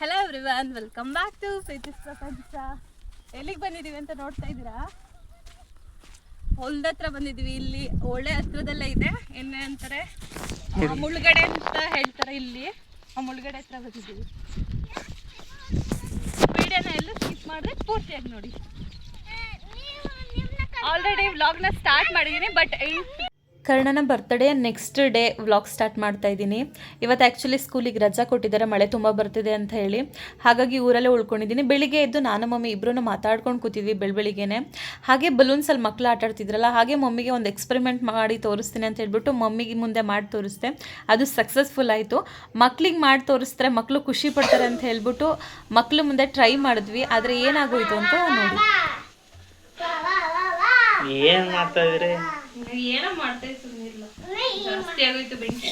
Hello everyone welcome back to Preethi's Prapancha ಎಲ್ಲಿಗೆ ಬಂದಿದ್ದೀವಿ ಅಂತ ನೋಡ್ತಾ ಇದ್ದೀರಾ? ಹೊಲ್ದ ಹತ್ರ ಬಂದಿದ್ದೀವಿ ಇಲ್ಲಿ ಒಳ್ಳೆ ಹತ್ರದಲ್ಲೇ ಇದೆ. ಏನೇ ಅಂತಾರೆ. ಮುಳುಗಡೆ ಮುಳ್ಗಡೆ ಅಂತ ಹೇಳ್ತಾರೆ ಇಲ್ಲಿ. ಆ ಮುಳ್ಗಡೆ ಹತ್ರ ಬಂದಿದ್ದೀವಿ. ವಿಡಿಯೋನ ಎಲ್ಲ ಸ್ಕಿಪ್ ಮಾಡಿದ್ರೆ ಪೂರ್ತಿಯಾಗಿ ನೋಡಿ. ಆಲ್ರೆಡಿ ವ್ಲಾಗ್ನ ಸ್ಟಾರ್ಟ್ ಮಾಡಿದ್ದೀನಿ ಬಟ್ ಕರ್ಣನ birthday next day vlog start ಮಾಡ್ತಾ ಇದ್ದೀನಿ. ಇವತ್ತು ಆ್ಯಕ್ಚುಲಿ ಸ್ಕೂಲಿಗೆ ರಜಾ ಕೊಟ್ಟಿದ್ದಾರೆ, ಮಳೆ ತುಂಬ ಬರ್ತಿದೆ ಅಂತ ಹೇಳಿ. ಹಾಗಾಗಿ ಊರಲ್ಲೇ ಉಳ್ಕೊಂಡಿದ್ದೀನಿ. ಬೆಳಿಗ್ಗೆ ಎದ್ದು ನಾನು ಮಮ್ಮಿ ಇಬ್ಬರೂ ಮಾತಾಡ್ಕೊಂಡು ಕೂತಿದ್ವಿ ಬೆಳಬೆಳಿಗ್ಗೆನೆ. ಹಾಗೆ ಬಲೂನ್ಸಲ್ಲಿ ಮಕ್ಕಳು ಆಟ ಆಡ್ತಿದ್ರಲ್ಲ, ಹಾಗೆ ಮಮ್ಮಿಗೆ ಒಂದು ಎಕ್ಸ್ಪೆರಿಮೆಂಟ್ ಮಾಡಿ ತೋರಿಸ್ತೀನಿ ಅಂತ ಹೇಳ್ಬಿಟ್ಟು ಮಮ್ಮಿಗೆ ಮುಂದೆ ಮಾಡಿ ತೋರಿಸ್ದೆ. ಅದು ಸಕ್ಸಸ್ಫುಲ್ ಆಯಿತು. ಮಕ್ಳಿಗೆ ಮಾಡಿ ತೋರಿಸಿದ್ರೆ ಮಕ್ಕಳು ಖುಷಿ ಪಡ್ತಾರೆ ಅಂತ ಹೇಳ್ಬಿಟ್ಟು ಮಕ್ಕಳು ಮುಂದೆ ಟ್ರೈ ಮಾಡಿದ್ವಿ. ಆದರೆ ಏನಾಗೋಯ್ತು ಅಂತ ನೋಡಿ. ಏನು ಮಾಡ್ತಾ ಇದ್ರಿ? ಏನೋ ಮಾಡ್ತಾ ಸುಮ್ಮನಿರ್ಲ ಜಾಸ್ತಿ ಆಗೋಯ್ತು ಬೆಂಕಿ.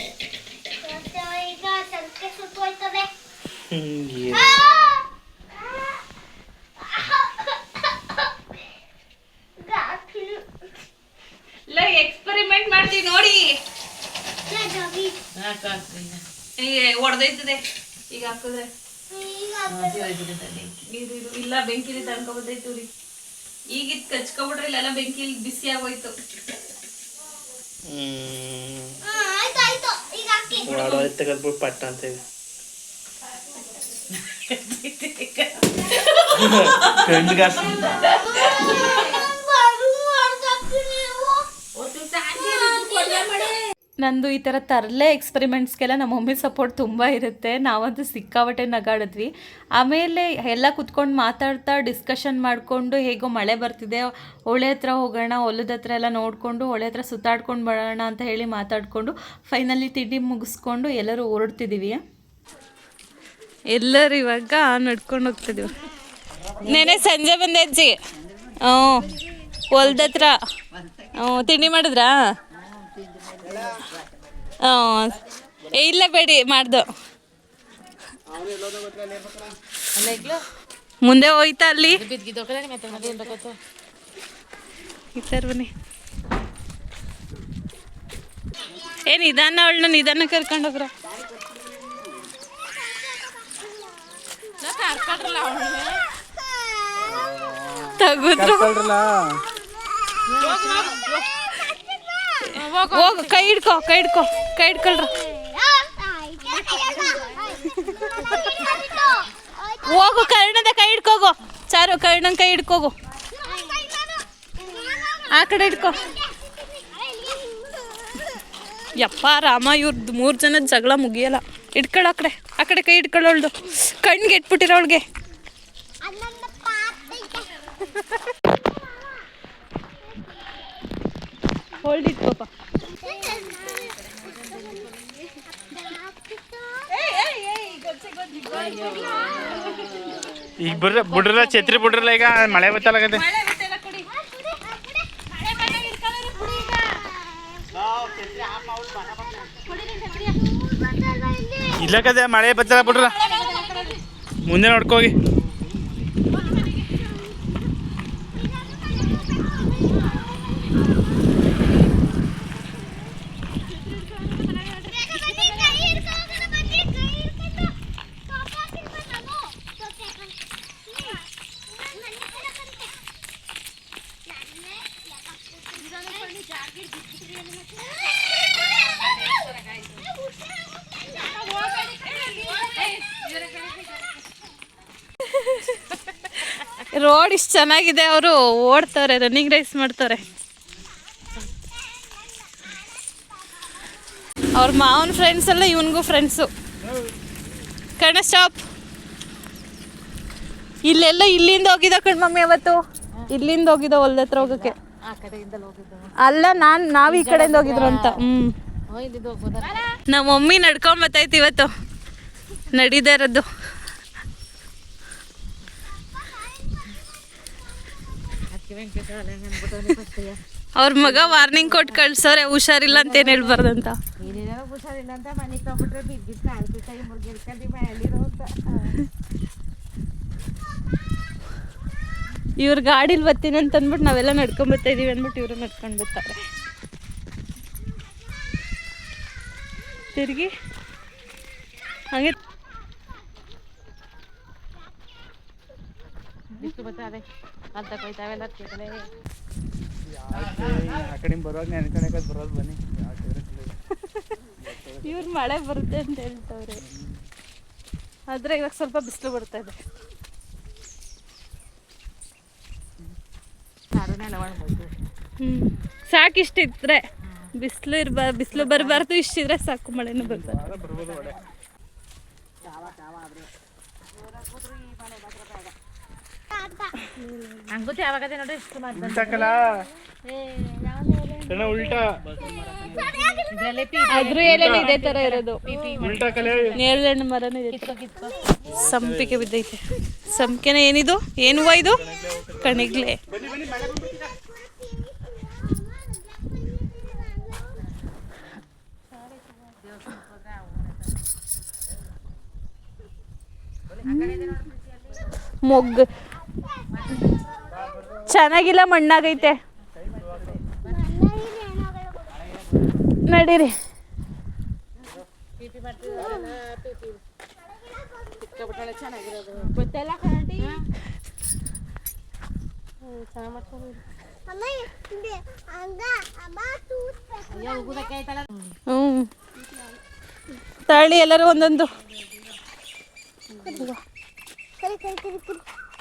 ಇಲ್ಲ ಎಕ್ಸ್ಪೆರಿಮೆಂಟ್ ಮಾಡ್ತೀವಿ ನೋಡಿ. ಈಗ ಹೊಡೆದೈತದೆ ಈಗ ಹಾಕಿದ್ರೆ ಇಲ್ಲ ಬೆಂಕಿಲಿ ತನ್ಕೊಬತ್ತೈತು ರೀ ಈಗ ಇದು ಕಚ್ಕೊಬಿಟ್ರೆ ಇಲ್ಲೆಲ್ಲ ಬೆಂಕಿಲಿ ಬಿಸಿ ಆಗೋಯ್ತು. ಹ್ಮ್ ಆಯ್ತು ಆಯ್ತು ಈಗ ಹಾಕಿ ಒಳಗಡೆ ತೆಗೆದ್ಬಿಟ್ಟು ಪಟ್ಟ ಅಂತ ಹೇಳಿ ನಂದು ಈ ಥರ ತರಲೆ ಎಕ್ಸ್ಪೆರಿಮೆಂಟ್ಸ್ಗೆಲ್ಲ ನಮ್ಮ ಮಮ್ಮಿ ಸಪೋರ್ಟ್ ತುಂಬ ಇರುತ್ತೆ. ನಾವಂತೂ ಸಿಕ್ಕಾಬಟ್ಟೆ ನಗಾಡಿದ್ವಿ. ಆಮೇಲೆ ಎಲ್ಲ ಕುತ್ಕೊಂಡು ಮಾತಾಡ್ತಾ ಡಿಸ್ಕಷನ್ ಮಾಡಿಕೊಂಡು ಹೇಗೋ ಮಳೆ ಬರ್ತಿದೆ ಹೊಳೆ ಹತ್ರ ಹೋಗೋಣ, ಹೊಲದ ಹತ್ರ ಎಲ್ಲ ನೋಡಿಕೊಂಡು ಹೊಳೆ ಹತ್ರ ಸುತ್ತಾಡ್ಕೊಂಡು ಬರೋಣ ಅಂತ ಹೇಳಿ ಮಾತಾಡಿಕೊಂಡು ಫೈನಲಿ ತಿಂಡಿ ಮುಗಿಸ್ಕೊಂಡು ಎಲ್ಲರೂ ಹೊರಡ್ತಿದ್ದೀವಿ ಎಲ್ಲರೂ ಇವಾಗ ನಡ್ಕೊಂಡು ಹೋಗ್ತಿದ್ದೀವಿ ನೆನೆ ಸಂಜೆ ಬಂದೆ ಅಜ್ಜಿ. ಹ್ಞೂ ಹೊಲ್ದ ಹತ್ರ. ಹ್ಞೂ ತಿಂಡಿ ಮಾಡಿದ್ರಾ? ಏ ಇಲ್ಲ ಬೇಡಿ ಮಾಡ್ದು. ಮುಂದೆ ಹೋಯ್ತಾ ಅಲ್ಲಿ? ಈ ಥರ ಬನ್ನಿ. ಏ ನಿಧಾನ ಅವಳನ್ನ ನಿಧಾನ ಕರ್ಕೊಂಡು ಹೋಗ್ರ. ತಗುದ್ರು. ಹೋಗು ಕೈ ಹಿಡ್ಕೊ ಕೈ ಹಿಡ್ಕೊ, ಕೈ ಹಿಡ್ಕೊಳ್ರ. ಹೋಗು, ಕರ್ಣದ ಕೈ ಹಿಡ್ಕೋಗು. ಚಾರು, ಕರ್ಣನ್ ಕೈ ಹಿಡ್ಕೋಗು. ಆ ಕಡೆ ಹಿಡ್ಕೊ. ಯಪ್ಪ, ರಾಮ ಇವ್ರದ್ದು ಮೂರು ಜನದ ಜಗಳ ಮುಗಿಯಲ್ಲ. ಇಟ್ಕೊಳ್ಳೋ ಆ ಕಡೆ ಆ ಕಡೆ ಕೈ ಹಿಡ್ಕೊಳ್ಳೋಳ್ದು ಕಣ್ಣಿಗೆ ಇಟ್ಬಿಟ್ಟಿರೋ ಅವಳಿಗೆ ಇಟ್ ಪಾಪ ಈಗ ಬರ್ರ ಬಿಡ್ರಲ್ಲ ಛತ್ರಿ ಬಿಡ್ರಲ್ಲ ಈಗ ಮಳೆ ಬತ್ತಲಾಗತ್ತೆ. ಇಲ್ಲಕದೆ ಮಳೆ ಬತ್ತಲ್ಲ ಬಿಡ್ರಲ್ಲ ಮುಂದೆ ನೋಡ್ಕೋಗಿ. ರೋಡ್ ಇಷ್ಟು ಚೆನ್ನಾಗಿದೆ ಅವರು ಓಡ್ತಾರೆ ರನ್ನಿಂಗ್ ರೇಸ್ ಮಾಡ್ತಾರೆ ಅವ್ರ ಮಾವನ ಫ್ರೆಂಡ್ಸ್ ಎಲ್ಲ ಇವನಿಗೂ ಫ್ರೆಂಡ್ಸು ಕಣ ಸ್ಟಾಪ್ ಇಲ್ಲೆಲ್ಲ ಇಲ್ಲಿಂದ ಹೋಗಿದ ಕಣ್ ಮಮ್ಮಿ ಅವತ್ತು. ಇಲ್ಲಿಂದ ಹೋಗಿದ ಹೊಲ್ದ ಹತ್ರ ಹೋಗಕ್ಕೆ. ಅಲ್ಲ ನಾನ್ ನಾವ್ ಈ ಕಡೆಯಿಂದ ಹೋಗಿದ್ರು ಅಂತ. ಹ್ಮ್. ನಮ್ಮ ಮಮ್ಮಿ ನಡ್ಕೊಂಡ್ ಬತ್ತೈತಿ ಇವತ್ತು. ನಡೀದೇ ಇರೋದು. ಅವ್ರ ಮಗ ವಾರ್ನಿಂಗ್ ಕೊಟ್ಟು ಕಳ್ಸೋರೆ ಹುಷಾರಿಲ್ಲ ಅಂತ ಏನ್ ಹೇಳ್ಬಾರ್ದಂತ ಇವ್ರ ಗಾಡಿಲಿ ಬರ್ತೀನಿ ಅಂತ ಅಂದ್ಬಿಟ್ಟು ನಾವೆಲ್ಲ ನಡ್ಕೊಂಡ್ ಬರ್ತಾ ಇದೀವಿ ಅಂದ್ಬಿಟ್ಟು ಇವರು ನಡ್ಕೊಂಡ್ ಬರ್ತಾರೆ. ತಿರ್ಗಿ? ಹಂಗೆ ಆ ಕಡೆ ಬರುವಾಗ ಕಡೆ ಬರೋದು ಬನ್ನಿ. ಇವ್ರು ಮಳೆ ಬರುತ್ತೆ ಅಂತ ಹೇಳ್ತವ್ರೆ. ಆದ್ರೆ ಇವಾಗ ಸ್ವಲ್ಪ ಬಿಸಿಲು ಬರ್ತಾ ಇದೆ. ಹ್ಮ್. ಸಾಕಿಷ್ಟಿದ್ರೆ ಬಿಸಿಲು ಇರ್ಬಾ ಬಿಸಿಲು ಬರಬಾರ್ದು ಇಷ್ಟಿದ್ರೆ ಸಾಕು ಮಳೆನೂ ಉಲ್ಟಾಕಲ್ಲ? ಉಲ್ಟಾ. ಅದ್ರ ಎಲೆನೂ ಇದೇ ತರ ಇರೋದು. ಉಲ್ಟಾಕಲೆ? ಮರನೇ ಇದೆ. ಸಂಪಿಗೆ ಬಿದ್ದೈತೆ. ಸಂಪಿಗೆನ ಏನಿದು? ಏನು ಹೂವ ಇದು? ಕಣಿಗ್ಲೆ. ಮೊಗ್ಗು. ಚೆನ್ನಾಗಿಲ್ಲ ಮಣ್ಣಾಗೈತೆ. ನಡೀರಿ. ಹ್ಮ್. ತಳ್ಳಿ ಎಲ್ಲರೂ ಒಂದೊಂದು.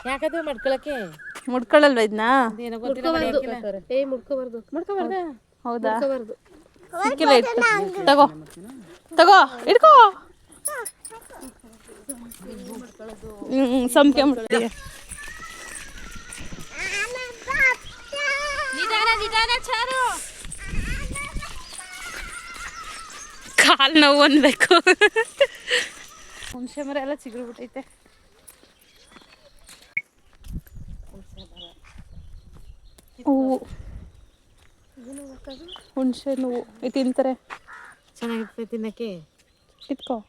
ಯಾಕದು ಮಡ್ಕೊಳಕ್ಕೆ? ಮುಡ್ಕೊಳ್ಳಲ್ವ ಇದನ್ನ ಏನೋ ಗೊತ್ತಿಲ್ಲ ಏ ಮುಡ್ಕೋಬಾರ್ದು. ಮುಡ್ಕೋಬಾರ್ದ? ಹೌದಾ? ಸಿಕ್ಕಿಲ್ಲ ತಗೋ. ತಗೋ ಇಟ್ಕೋ. ಹ್ಮ್ ಸಂಪಿಗೆ ಮುಟ್ಟಿ ಕಾಲ್ ನೋವು ಅನ್ಬೇಕು. ಹುಣಸೆ ಮರ ಎಲ್ಲ ಚಿಗುರ್ಬಿಟ್ಟೈತೆ ಹೂವು. ಹುಣಸೆ ಹೂವು. ಇದು ತಿಂತಾರೆ. ಚೆನ್ನಾಗಿರ್ತದೆ ತಿನ್ನಕ್ಕೆ? ಇಟ್ಕೋ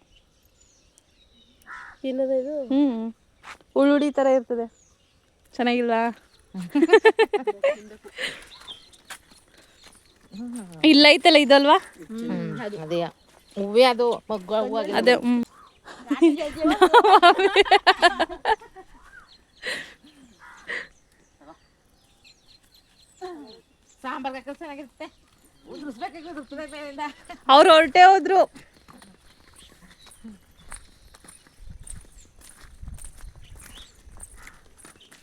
ತಿನ್ನೋದು ಇದು? ಹ್ಮ್. ಉಳ್ಳುಡಿ ತರ ಇರ್ತದೆ. ಚೆನ್ನಾಗಿಲ್ಲ ಇಲ್ಲ ಐತಲ್ಲ ಇದಲ್ವಾ? ಅದೇ. ಹೂವೇ ಅದು. ಮಗ್ಗ ಹೂವು ಅದೇ ಹ್ಮ್. ಚೆನ್ನಾಗಿರುತ್ತೆ ಉದುರಿಸ್ಬೇಕಾಗಿ ಅವ್ರು ಹೊರಟೆ ಹೋದ್ರು.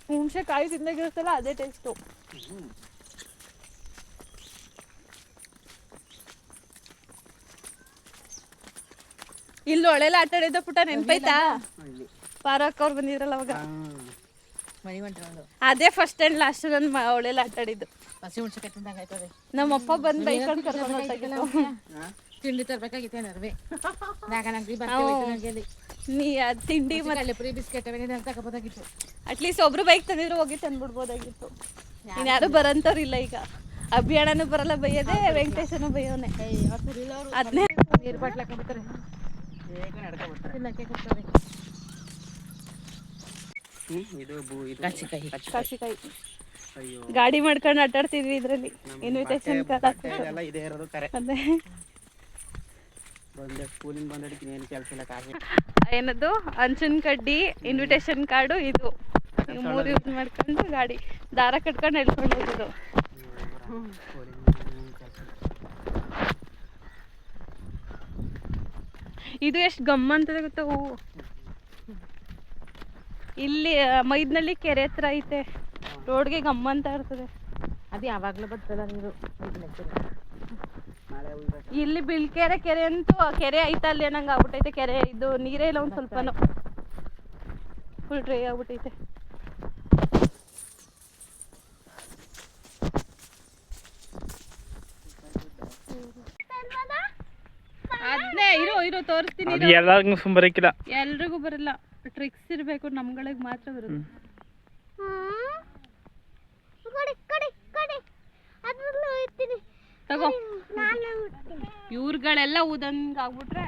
ಹುಣಸೆ ಕಾಯಿ ತಿಂದಾಗಿರುತ್ತಲ್ಲ ಅದೇ ಟೇಸ್ಟು ಇಲ್ಲಿ ಒಳ್ಳೆಲ್ಲ ಆಟ ಆಡಿದ್ದ ಪುಟ ನೆನ್ಪೈತಾ? ಪಾರಕ್ ಅವ್ರು ಬಂದಿದ್ರಲ್ಲ ಅವಾಗ. ಅದೇ ಫಸ್ಟ್ ಅಂಡ್ ಲಾಸ್ಟ್ ನನ್ನ ಒಳ್ಳೆಲ್ಲ ಆಟ ಆಡಿದ್ದು. ತಿಂದಂಗೆ ಆಯ್ತದೆ. ನಮ್ಮಪ್ಪ ಬಂದು ಬೈಕೊಂಡು ಕರ್ಕೊಂಡು ತಿಂಡಿ ತರಬೇಕಾಗಿತ್ತು ನಾಗ ನಂಗೆ ನೀ ಅದ್ ತಿಂಡಿ ಮತ್ತೆ ಅಲ್ಲಿ ಪುರಿ ಬಿಸ್ಕೆಟ್ ತಗೋಬೋದಾಗಿತ್ತು ಅಟ್ಲೀಸ್ಟ್ ಒಬ್ರು ಬೈಕ್ ತಂದಿದ್ರು ಹೋಗಿ ತಂದ್ಬಿಡ್ಬೋದಾಗಿತ್ತು. ಇನ್ ಯಾರು ಬರಂತವ್ರು ಇಲ್ಲ ಈಗ. ಅಭಿಯಾನನು ಬರಲ್ಲ ಬೈಯದೆ ವೆಂಕಟೇಶನು ಬೈಯೋನೆ. ಅದನ್ನೇ ನೀರು ಬಾಟ್ಲ ಹಾಕೊಂಡ್ಬಿಡ್ತಾರೆ ತಿನ್ನಕ್ಕೆ ಕೊಡ್ತಾರೆ ಇದು ಬೂ ಇದು ಕಚ್ಚಿಕಾಯಿ ಕಾಸಿಕಾಯಿ ಅಯ್ಯೋ ಗಾಡಿ ಮಾಡ್ಕೊಂಡು ಅಡ್ಡಾಡ್ತಿದ್ವಿ ಇದ್ರಲ್ಲಿ. ಇನ್ವಿಟೇಷನ್ ಎಲ್ಲ ಇದೇ ಇರೋದು ಕರೆ. ಅದೇ. ಏನದು? ಅಂಚನ್ ಕಡ್ಡಿ ಇನ್ವಿಟೇಷನ್ ಕಾರ್ಡು ಇದು. ಮೂರು ಯೂಸ್ ಮಾಡ್ಕೊಂಡು ಗಾಡಿ ದಾರ ಕಟ್ಕೊಂಡು ಎಳ್ಕೊಂಡು ಹೋಗೋದು ಇದು ಎಷ್ಟು ಗಮ್ಮ ಅಂತದೆ ಗೊತ್ತಾ? ಹೂವು ಇಲ್ಲಿ ಮೈದ್ನಳ್ಳಿ ಕೆರೆ ಹತ್ರ ಐತೆ. ರೋಡ್ಗೆ ಗಮ್ಮ ಅಂತ ಇರ್ತದೆ. ಅದು ಯಾವಾಗಲೂ ಬರ್ತದ ನೀರು ಇಲ್ಲಿ ಬಿಳ್ಕೆರೆ ಕೆರೆ ಅಂತೂ ಕೆರೆ ಐತೆ ಅಲ್ಲಿ ನಂಗೆ ಆಗ್ಬಿಟ್ಟೈತೆ. ಕೆರೆ ಇದು ನೀರೇ ಇಲ್ಲ ಒಂದ್ ಸ್ವಲ್ಪನೂ. ಫುಲ್ ಡ್ರೈ ಆಗ್ಬಿಟ್ಟೈತೆ. ಅದನ್ನೇ ಇರೋ ಇರೋ ತೋರಿಸ್ತೀನಿ ಎಲ್ಲರಿಗೂ ಎಲ್ರಿಗೂ ಬರಲ್ಲ. ಟ್ರಿಕ್ಸ್ ಇರಬೇಕು ನಮ್ಗಳಿಗೆ ಮಾತ್ರ ಬರುತ್ತೆ ಕೊಡಿ ಕೊಡಿ ಕೊಡಿ ಅದ್ರಲ್ಲೂ ಇರ್ತೀನಿ ತಗೋ. ಇವ್ರುಗಳೆಲ್ಲ ಊದಂಗ್ ಆಗ್ಬಿಟ್ರೆ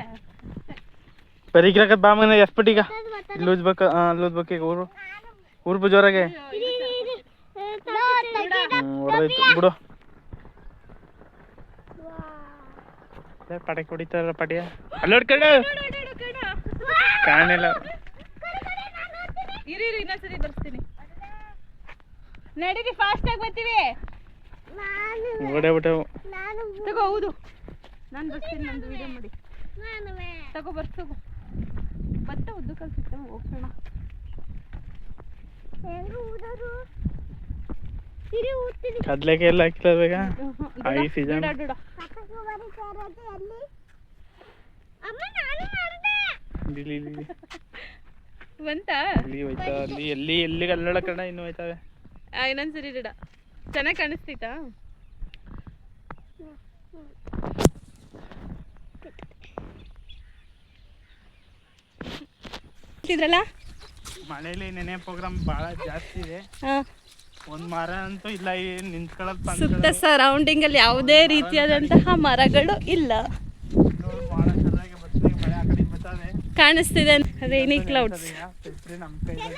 ಬರೀಕಿರಕತ್ ಬಾ ಮನೆ ಎಸ್ಪಟಿಗ ಇಲ್ಲಿ ಉಜ್ಬೇಕು ಅಲ್ಲಿ ಉಜ್ಬೇಕು ಈಗ ಊರು. ಊರು ಬುಜೋರಾಗೆ ಹ್ಞೂ ಹೊಡೆದೈತು ಬಿಡು. ಪಡೆ ಪಟಾಕಿ ಹೊಡಿತಾರ ಪಟಿಯ? ಅಲ್ಲಿ ಹೊಡ್ಕೊಂಡು ಕಾಣಿಲ್ಲ. ಇರಿ ಇರಿ ಇನ್ನೊಂದ್ಸರಿ ಬರ್ತೀನಿ ನಡೀರಿ ಫಾಸ್ಟ್ ಆಗಿ ಬರ್ತೀವಿ. ಓಡೇ ಬಿಟ್ಟವು ತಗೋ ಹೌದು. ನಾನು ಬರ್ತೀನಿ ನಂದು ವಿಡಿಯೋ ಮಾಡಿ. ತಗೋ ಬರ್ಸ್ ತಗೋ. ಭತ್ತ ಉದ್ದು ಕಲ್ಸಿತ್ತ ಹೋಗ್ಸೋಣ. ಕಡ್ಲೆಗೆ ಎಲ್ಲ? ಸೀಸನ್ ಇಲ್ಲಿ ಇಲ್ಲಿ. ಬಂತ? ಇಲ್ಲಿ ಹೋಯ್ತಾ? ಅಲ್ಲಿ ಎಲ್ಲಿ ಎಲ್ಲಿ ಇನ್ನು ಹೋಯ್ತಾವೆ? ಇನ್ನೊಂದ್ಸರಿ ಡುಡ ಚೆನ್ನಾಗಿ ಕಾಣಿಸ್ತೈತಾ ಇದ್ರಲ್ಲ ಮನೇಲಿ ನೆನೆ ಪ್ರೋಗ್ರಾಮ್ ಬಹಳ ಜಾಸ್ತಿ ಇದೆ. ಒಂದ್ ಮರ ಅಂತೂ ಇಲ್ಲ ನಿಂತ್ಕೊಳ್ಳೋದು ಸುತ್ತ ಸರೌಂಡಿಂಗ್ ಅಲ್ಲಿ ಯಾವುದೇ ರೀತಿಯಾದಂತಹ ಮರಗಳು ಇಲ್ಲ. ಕಾಣಿಸ್ತಿದೆ. ರೈನಿ ಕ್ಲೌಡ್ಸ್ ಫಿಲ್ಟ್ರಿ ನಮ್ಮ ಕೈ ಇಲ್ಲ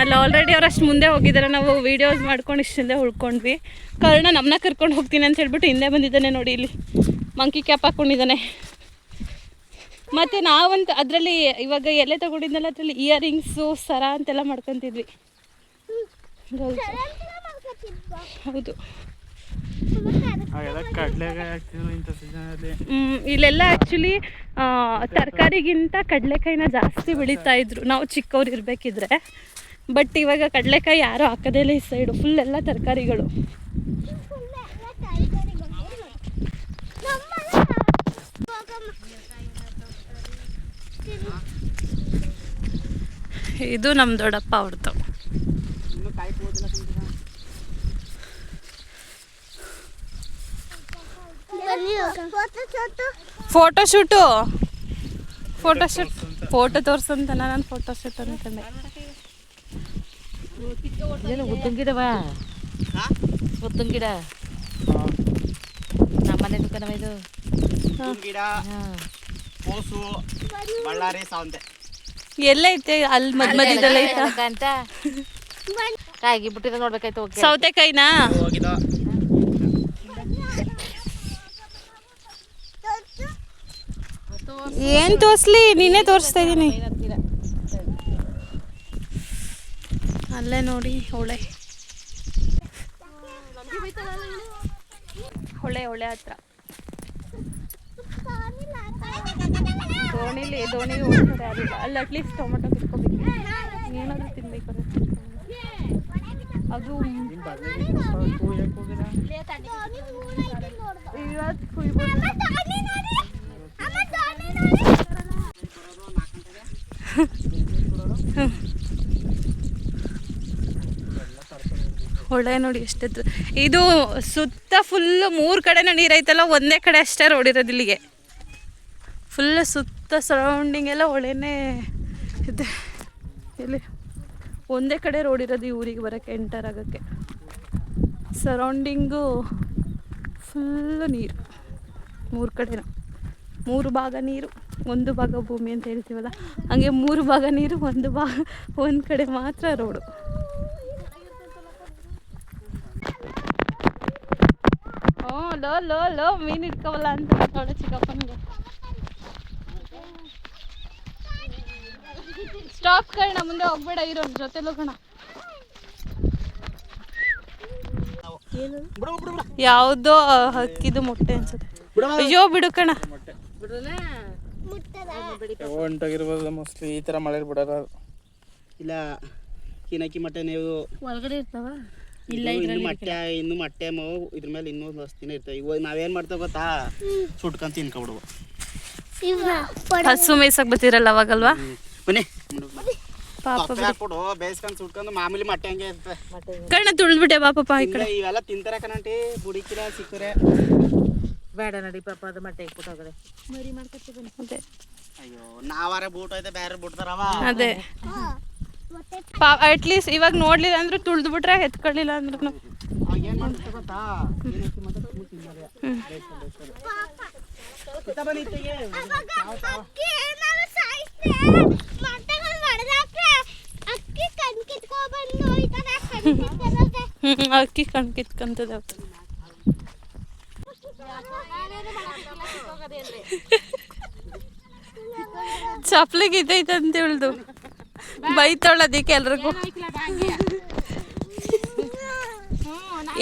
ಅಲ್ಲಿ ಆಲ್ರೆಡಿ ಅವ್ರು ಅಷ್ಟು ಮುಂದೆ ಹೋಗಿದ್ದಾರೆ ನಾವು ವೀಡಿಯೋಸ್ ಮಾಡ್ಕೊಂಡು ಇಷ್ಟು ಹಿಂದೆ ಉಳ್ಕೊಂಡ್ವಿ. ಕರ್ಣ ನಮ್ಮನ್ನ ಕರ್ಕೊಂಡು ಹೋಗ್ತೀನಿ ಅಂತ ಹೇಳ್ಬಿಟ್ಟು ಹಿಂದೆ ಬಂದಿದ್ದಾನೆ ನೋಡಿ ಇಲ್ಲಿ. ಮಂಕಿ ಕ್ಯಾಪ್ ಹಾಕ್ಕೊಂಡಿದ್ದಾನೆ ಮತ್ತು ನಾವಂತ ಅದರಲ್ಲಿ ಇವಾಗ ಎಲೆ ತಗೊಂಡಿದ್ನಲ್ಲ ಅದರಲ್ಲಿ ಇಯರಿಂಗ್ಸು ಸರ ಅಂತೆಲ್ಲ ಮಾಡ್ಕೊತಿದ್ವಿ. ಹೌದು. ಇಲ್ಲೆಲ್ಲ ಆ್ಯಕ್ಚುಲಿ ತರಕಾರಿಗಿಂತ ಕಡಲೆಕಾಯಿನ ಜಾಸ್ತಿ ಬೆಳೀತಾ ಇದ್ರು. ನಾವು ಚಿಕ್ಕವ್ರು ಇರಬೇಕಿದ್ರೆ. ಬಟ್ ಇವಾಗ ಕಡಲೆಕಾಯಿ ಯಾರೂ ಹಾಕೋದೇ ಈ ಸೈಡು ಫುಲ್ ಎಲ್ಲ ತರಕಾರಿಗಳು. ಇದು ನಮ್ಮ ದೊಡ್ಡಪ್ಪ ಅವ್ರದ್ದು photo shoot photo shoot photo ತೋರ್ಸಂತ ನಾನು ಫೋಟೋ ಶೂಟ್ ಏನು ಉದ್ದಿನ ಗಿಡವ? ಉದ್ದಿನ ಗಿಡ? ನಮ್ಮನೆ ದುಕಾನವ ಇದು. ಗಿಡ ಹಾಂ. ಕೋಸು ಬಳ್ಳಾರಿ ಸಾವಂತೆ. ಎಲ್ಲೈತೆ ಅಲ್ಲಿ ಮದ್ ಮಧ್ಯದಲ್ಲಿ ಐತೆ. ಅಂತ. ಕಾಯಿಗೆ ಬಿಟ್ಟಿರೋ ನೋಡ್ಬೇಕಾಯ್ತು ಓಕೆ ಸೌತೆಕಾಯಿನಾ? ಹೋಗಿದ ಏನ್ ತೋರ್ಸ್ಲಿ? ನಿನ್ನೆ ತೋರಿಸ್ತಾ ಇದೀನಿ. ಅಲ್ಲೇ ನೋಡಿ, ಹೊಳೆ. ಹೊಳೆ ಹೊಳೆ ಹತ್ರ. ದೋಣಿಲಿ ದೋಣಿಲಿ ಹೋಗ್ತಾರೆ ಯಾರಿಲ್ಲ ಅಲ್ಲಿ ಅಟ್ಲೀಸ್ಟ್ ಟೊಮೊಟೊ ಕಿತ್ಕೋಬೇಕು. ಏನಾದರೂ ತಿನ್ಬೇಕು ಅನ್ನಿಸ್ತು. ಅದು ಇವತ್ತು ಕುಯ್ಬೋದು ಹೊಳೆ ನೋಡಿ ಎಷ್ಟಿತ್ತು. ಇದು ಸುತ್ತ ಫುಲ್ಲು ಮೂರು ಕಡೆನೂ ನೀರೈತಲ್ಲ, ಒಂದೇ ಕಡೆ ಅಷ್ಟೇ ರೋಡ್ ಇರೋದು ಇಲ್ಲಿಗೆ. ಫುಲ್ ಸುತ್ತ ಸರೌಂಡಿಂಗ್ ಎಲ್ಲ ಹೊಳೆನೇ ಇದೆ. ಇಲ್ಲಿ ಒಂದೇ ಕಡೆ ರೋಡ್ ಇರೋದು ಈ ಊರಿಗೆ ಬರೋಕ್ಕೆ ಎಂಟರ್ ಆಗೋಕ್ಕೆ. ಸರೌಂಡಿಂಗು ಫುಲ್ಲು ನೀರು. ಮೂರು ಕಡೆನೂ. ಮೂರು ಭಾಗ ನೀರು, ಒಂದು ಭಾಗ ಭೂಮಿ ಅಂತ ಹೇಳ್ತೀವಲ್ಲ, ಹಂಗೆ ಮೂರು ಭಾಗ ನೀರು, ಒಂದು ಭಾಗ, ಒಂದು ಕಡೆ ಮಾತ್ರ ರೋಡು ಹ್ಞೂ ಲೋ ಲೋ ಲೋ ಮೀನು ಇಟ್ಕೋವಲ್ಲ ಅಂತ ನೋಡು ಚಿಕ್ಕಪ್ಪನಿಗೆ. ಸ್ಟಾಪ್ ಕಣ ಮುಂದೆ ಹೋಗ್ಬೇಡ ಇರೋ ಜೊತೆಲೂ ಕಣ ಬಿಡು ಬಿಡು ಬಿಡು ಯಾವುದೋ ಹಕ್ಕಿದು ಮೊಟ್ಟೆ ಅನ್ಸುತ್ತೆ. ಅಯ್ಯೋ ಬಿಡು ಕಣ ಹೊಂಟೋಗಿರ್ಬೋದು ಮೋಸ್ಟ್ಲಿ ಈ ಥರ ಮಳೆ ಬಿಡೋದು. ಇಲ್ಲ ಕಿನಕಿ ಮೊಟ್ಟೆ ನೀವು ಒಳಗಡೆ ಇರ್ತಾವ? ಇಲ್ಲ ಇನ್ನು ಮೊಟ್ಟೆ ಇನ್ನು ಮೊಟ್ಟೆ ಮಾವು ಇದ್ರ ಮೇಲೆ ಇನ್ನೂ ಮಸ್ತ್ ದಿನ ಇರ್ತವೆ ಇವಾಗ ನಾವೇನ್ ಮಾಡ್ತೇವೆ ಗೊತ್ತಾ? ಸುಟ್ಕೊಂಡ್ ತಿನ್ಕೊಬಿಡುವ. ಹಸು ಮೇಯ್ಸಕ್ ಬತ್ತಿರಲ್ಲ ಅವಾಗಲ್ವಾ? ಬನ್ನಿ. ಪಾಪ ಬೇಯಿಸ್ಕೊಂಡು ಸುಟ್ಕೊಂಡು ಮಾಮೂಲಿ ಮೊಟ್ಟೆ ಹಂಗೆ ಇರ್ತವೆ ಕಣ್ಣ ತುಳಿದ್ಬಿಟ್ಟೆ ಪಾಪ ಈ ಕಡೆ. ಇವೆಲ್ಲ ತಿಂತಾರೆ ಕಣಂಟಿ ಬುಡಿಕಿರ ಸಿಕ್ಕರೆ ಬೇಡ ನಡಿ ಪಾಪ ಅದು ಮಟ್ಟೆ ಇಕ್ಬಿಟ್ಟು ಹೋಗದೆ. ಮಾಡ್ಕೊತೀವಿ ಅಯ್ಯೋ ನಾವಾರ ಬೂಟ್ ಐತೆ ಬೇರೆ ಬಿಡ್ತಾರವ ಅದೇ. ಪಾ ಅಟ್ಲೀಸ್ಟ್ ಇವಾಗ ನೋಡ್ಲಿಲ್ಲ ಅಂದ್ರೆ ತುಳ್ದು ಬಿಟ್ರೆ ಎತ್ಕೊಳ್ಳಿಲ್ಲ ಅಂದ್ರೂ. ಅಕ್ಕಿ ಕಣ್ ಕಿತ್ಕೊಂತದ ಚಪ್ಲಿಗೆ ಇದೈತೆ ಅಂತ ಹೇಳ್ದು ಬೈತಾಳ ಅದಕ್ಕೆ ಎಲ್ರಿಗೂ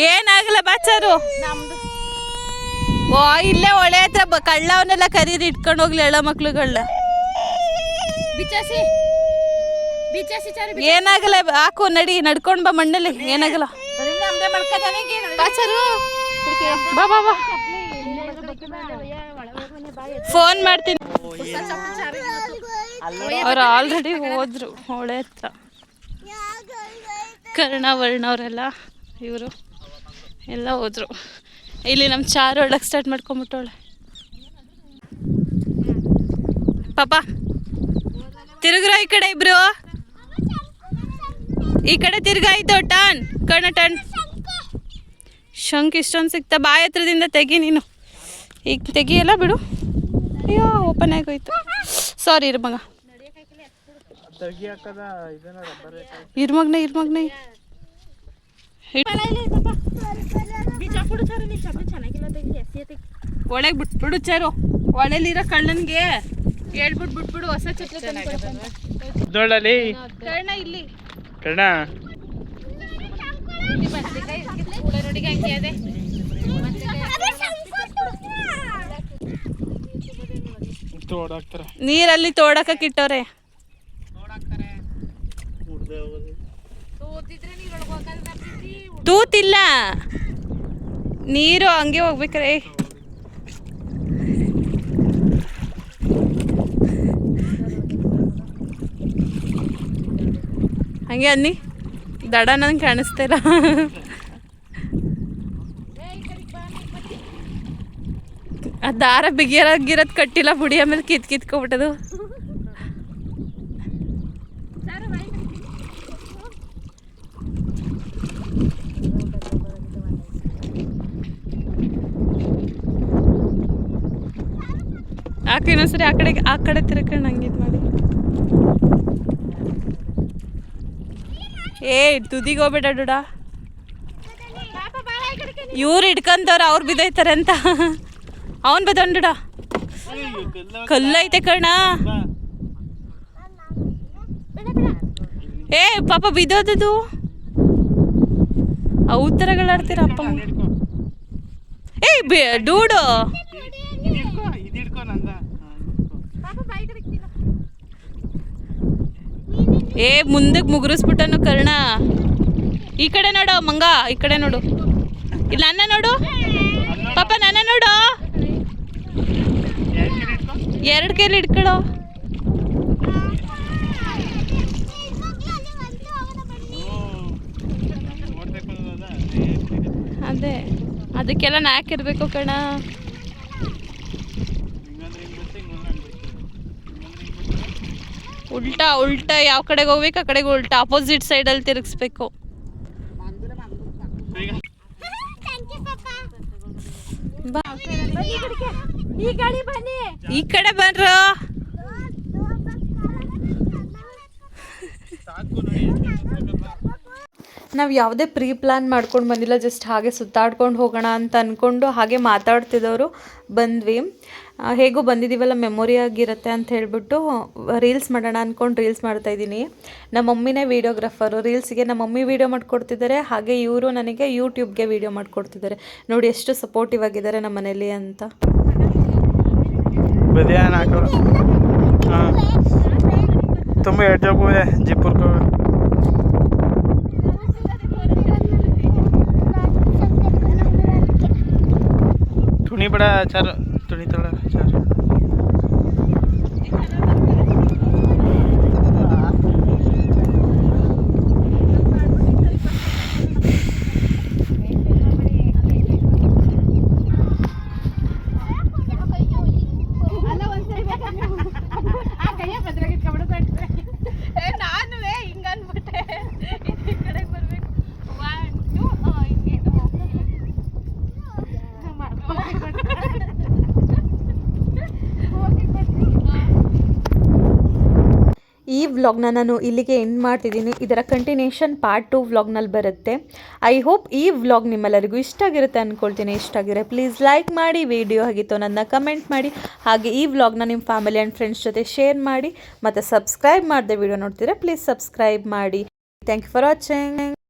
ಏನಾಗಲ್ಲ ಬಾಚಾರು ಓ ಇಲ್ಲೇ ಒಳೆ ಹತ್ರ ಕಳ್ಳವನ್ನೆಲ್ಲ ಕರೀರಿ ಇಟ್ಕೊಂಡು ಹೋಗ್ಲಿ ಎಳ ಮಕ್ಳುಗಳನ್ನ ಚಾರಿ ಏನಾಗಲ್ಲ ಹಾಕು ನಡಿ ನಡ್ಕೊಂಡ್ ಬಾ ಮಣ್ಣಲ್ಲಿ ಏನಾಗಲ್ಲ ಬಾ ಬಾ ಬಾ ಫೋನ್ ಮಾಡ್ತೀನಿ ಅವ್ರು ಆಲ್ರೆಡಿ ಹೋದ್ರು. ಹೊಳೆ ಹತ್ರ. ಕರ್ಣ ವರ್ಣ ಅವರೆಲ್ಲ ಇವರು ಎಲ್ಲ ಹೋದ್ರು. ಇಲ್ಲಿ ನಮ್ಮ ಚಾರು ಒಳಗೆ ಸ್ಟಾರ್ಟ್ ಮಾಡ್ಕೊಂಬಿಟ್ಟವಳೆ. ಪಾಪ ತಿರುಗ್ರ ಈ ಕಡೆ ಇಬ್ರು. ಈ ಕಡೆ ತಿರ್ಗಾಯ್ತು ಟನ್ ಕಣ ಟನ್ ಶಂಕ್ ಇಷ್ಟೊಂದು ಸಿಗ್ತಾ ಬಾಯಿ ಹತ್ರದಿಂದ ತೆಗಿ ನೀನು. ಈಗ ತೆಗಿಯಲ್ಲ ಬಿಡು. ಅಯ್ಯೋ ಓಪನ್ ಆಗೋಯ್ತು ಸಾರಿ ಇರು ಮಗ. ತಗಿ ಹಾಕದ ಇದನ್ನ ರಬ್ಬರ್ ಇರು ಮಗ್ನ ಇರು ಮಗ್ನ. ಒಳಗೆ ಬಿಟ್ಬಿಡು ಚಾರು. ಒಳೆಲಿರೋ ಕಳ್ಳನ್ಗೆ ಹೇಳ್ಬಿಟ್ಟು ಬಿಟ್ಬಿಡು ಹೊಸ ದೊಡ್ಡಲ್ಲಿ ಕರ್ಣ ಇಲ್ಲಿ. ಕರ್ಣ? ನೀರಲ್ಲಿ ತೋಡಕ ಕಿಟ್ಟವ್ರೆ. ತೂತಿಲ್ಲ. ನೀರು ಹಂಗೆ ಹೋಗ್ಬೇಕ್ರೆ. ಹಂಗೆ ಅನ್ನಿ. ದಡ ನಂಗೆ ಕಾಣಿಸ್ತಾ ಇಲ್ಲ. ಆ ದಾರ ಬಿಗಿಯರಾಗಿರೋದು ಕಟ್ಟಿಲ್ಲ, ಬುಡಿ ಆಮೇಲೆ ಕಿತ್ ಕಿತ್ಕೊಬಿಟ್ಟದು ಆಕೆ ಇನ್ನೊಂದ್ಸರಿ ಆ ಕಡೆಗೆ ಆ ಕಡೆ ತಿರ್ಕೊಂಡು ಹಂಗೆ ಇದು ಮಾಡಿ. ಏ, ತುದಿಗೆ ಹೋಗ್ಬೇಡ ಡುಡ. ಇವ್ರು ಹಿಡ್ಕಂತವ್ರು ಅವ್ರು ಬಿದ್ದೈತಾರೆ ಅಂತ. ಅವನ್ ಬದೊಂಡುಡ ಕಲ್ಲೈತೆ ಕಣ ಏ, ಪಾಪ ಬಿದ್ದೋದದು. ಆ ಉತ್ತರಗಳಾಡ್ತೀರ ಅಪ್ಪ ಏ ಡೂಡು. ಏ ಮುಂದಕ್ಕೆ ಮುಗುರಿಸ್ಬಿಟ್ಟನು ಕರ್ಣ. ಈ ಕಡೆ ನೋಡು ಮಂಗ, ಈ ಕಡೆ ನೋಡು. ಇಲ್ಲ ನನ್ನ ನೋಡು. ಪಾಪ ನನ್ನ ನೋಡು. ಎರಡು ಕೈಲಿ ಇಟ್ಕೊಳ್ಳೋ ಅದೇ, ಅದಕ್ಕೆಲ್ಲ ನಾಕಿರ್ಬೇಕು ಕಣ ಹಿಂಗಂದ್ರೆ ಹಿಂಗ್ ಬರುತ್ತೆ ಹಿಂಗಂದ್ರೆ ಹಂಗ್ ಬರುತ್ತೆ ಉಲ್ಟಾ ಉಲ್ಟಾ ಯಾವ ಕಡೆಗೆ ಹೋಗ್ಬೇಕು, ಆ ಕಡೆಗೆ ಉಲ್ಟಾ. ಅಪೋಸಿಟ್ ಸೈಡಲ್ಲಿ ತಿರುಗಿಸ್ಬೇಕು. ಈ ಕಡೆ ಬನ್ರ. ನಾವು ಯಾವುದೇ ಪ್ರೀ ಪ್ಲಾನ್ ಮಾಡ್ಕೊಂಡು ಬಂದಿಲ್ಲ, ಜಸ್ಟ್ ಹಾಗೆ ಸುತ್ತಾಡ್ಕೊಂಡು ಹೋಗೋಣ ಅಂತ ಅಂದ್ಕೊಂಡು ಹಾಗೆ ಮಾತಾಡ್ತಿದ್ದವರು ಬಂದ್ವಿ. ಹೇಗೂ ಬಂದಿದ್ದೀವಲ್ಲ ಮೆಮೊರಿ ಆಗಿರುತ್ತೆ ಅಂತ ಹೇಳಿಬಿಟ್ಟು ರೀಲ್ಸ್ ಮಾಡೋಣ ಅಂದ್ಕೊಂಡು ರೀಲ್ಸ್ ಮಾಡ್ತಾಯಿದ್ದೀನಿ ನಮ್ಮ ಮಮ್ಮಿನೇ ವೀಡಿಯೋಗ್ರಾಫರು ರೀಲ್ಸ್ಗೆ ನಮ್ಮ ಮಮ್ಮಿ ವೀಡಿಯೋ ಮಾಡಿಕೊಡ್ತಿದ್ದಾರೆ ಹಾಗೆ ಇವರು ನನಗೆ ಯೂಟ್ಯೂಬ್ಗೆ ವೀಡಿಯೋ ಮಾಡಿಕೊಡ್ತಿದ್ದಾರೆ. ನೋಡಿ ಎಷ್ಟು ಸಪೋರ್ಟಿವ್ ಆಗಿದ್ದಾರೆ ನಮ್ಮ ಮನೇಲಿ ಅಂತ. ತುಂಬ ಹೋದೆ ಜೈಪುರ್ಗೆ ಬೇಡ ಚಾರು ತುಣಿ ತಡ ಚಾರು ನಾನು ಹಿಂಗ ಅನ್ಬಿಟ್ಟೆ ಈ ಕಡೆ ಬರ್ಬೇಕು ಈ ವ್ಲಾಗ್ನ ನಾನು ಇಲ್ಲಿಗೆ ಎಂಡ್ ಮಾಡ್ತಿದ್ದೀನಿ. ಇದರ ಕಂಟಿನ್ಯೂಷನ್ ಪಾರ್ಟ್ ಟು ವ್ಲಾಗ್ನಲ್ಲಿ ಬರುತ್ತೆ. ಐ ಹೋಪ್ ಈ ವ್ಲಾಗ್ ನಿಮ್ಮೆಲ್ಲರಿಗೂ ಇಷ್ಟ ಆಗಿರುತ್ತೆ ಅಂದ್ಕೊಳ್ತೀನಿ ಇಷ್ಟ ಆಗಿರೋ ಪ್ಲೀಸ್ ಲೈಕ್ ಮಾಡಿ ವಿಡಿಯೋ ಆಗಿತ್ತು ನನ್ನ ಕಮೆಂಟ್ ಮಾಡಿ, ಹಾಗೆ ಈ ವ್ಲಾಗ್ನ ನಿಮ್ಮ ಫ್ಯಾಮಿಲಿ ಆ್ಯಂಡ್ ಫ್ರೆಂಡ್ಸ್ ಜೊತೆ ಶೇರ್ ಮಾಡಿ, ಮತ್ತು ಸಬ್ಸ್ಕ್ರೈಬ್ ಮಾಡಿದೆ ವಿಡಿಯೋ ನೋಡ್ತೀರಾ ಪ್ಲೀಸ್ ಸಬ್ಸ್ಕ್ರೈಬ್ ಮಾಡಿ. Thank you for watching